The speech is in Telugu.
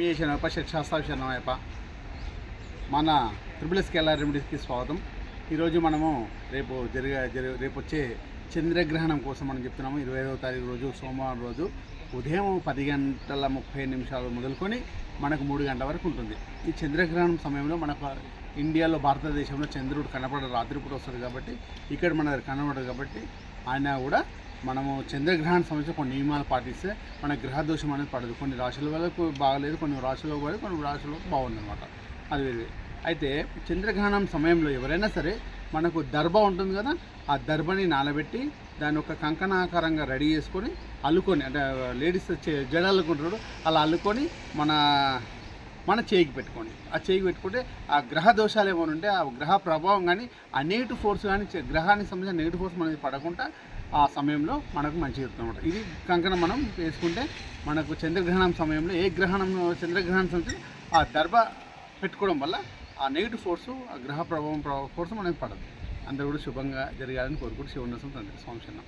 విజయశనప షట్శాస్త్రాభిషరణమయ్యప్ప మన త్రిబుల్ ఎస్కేఆర్ రెమెడీస్కి స్వాగతం. ఈరోజు మనము రేపు జరిగే జరి రేపు వచ్చే చంద్రగ్రహణం కోసం మనం చెప్తున్నాము. ఇరవై ఐదవ తారీఖు రోజు సోమవారం రోజు ఉదయం పది గంటల ముప్పై నిమిషాలు మొదలుకొని మనకు మూడు గంటల వరకు ఉంటుంది. ఈ చంద్రగ్రహణం సమయంలో మనకు ఇండియాలో భారతదేశంలో చంద్రుడు కనపడ రాత్రిపూట వస్తుంది కాబట్టి ఇక్కడ మన కనపడదు కాబట్టి ఆయన కూడా మనము చంద్రగ్రహణ సంబంధించిన కొన్ని నియమాలు పాటిస్తే మన గ్రహ దోషం అనేది పడదు. కొన్ని రాశుల వరకు బాగలేదు కొన్ని రాశుల వరకు కొన్ని రాశులకు బాగుందన్నమాట. అది వేరే. అయితే చంద్రగ్రహణం సమయంలో ఎవరైనా సరే మనకు దర్భ ఉంటుంది కదా ఆ దర్భని నానబెట్టి దాని ఒక కంకణాకారంగా రెడీ చేసుకొని అల్లుకొని అంటే లేడీస్ జడ అల్లుకుంటారు అలా అల్లుకొని మన మన చేయికి పెట్టుకోండి ఆ చేయికి పెట్టుకుంటే ఆ గ్రహ దోషాలు ఏమైనా ఉంటే ఆ గ్రహ ప్రభావం కానీ ఆ నెగిటివ్ ఫోర్స్ కానీ గ్రహానికి సంబంధించిన నెగిటివ్ ఫోర్స్ మనకి పడకుండా ఆ సమయంలో మనకు మంచిగా అనమాట ఇది కంకణం మనం వేసుకుంటే మనకు చంద్రగ్రహణం సమయంలో ఏ గ్రహణం చంద్రగ్రహణం సంబంధించి ఆ దర్భ పెట్టుకోవడం వల్ల ఆ నెగిటివ్ ఫోర్సు ఆ గ్రహ ప్రభావం ఫోర్స్ మనకి పడదు. అందరూ కూడా శుభంగా జరగాలని కోరుకుంటూ శివన్నసం తండ్రి సంవత్సరం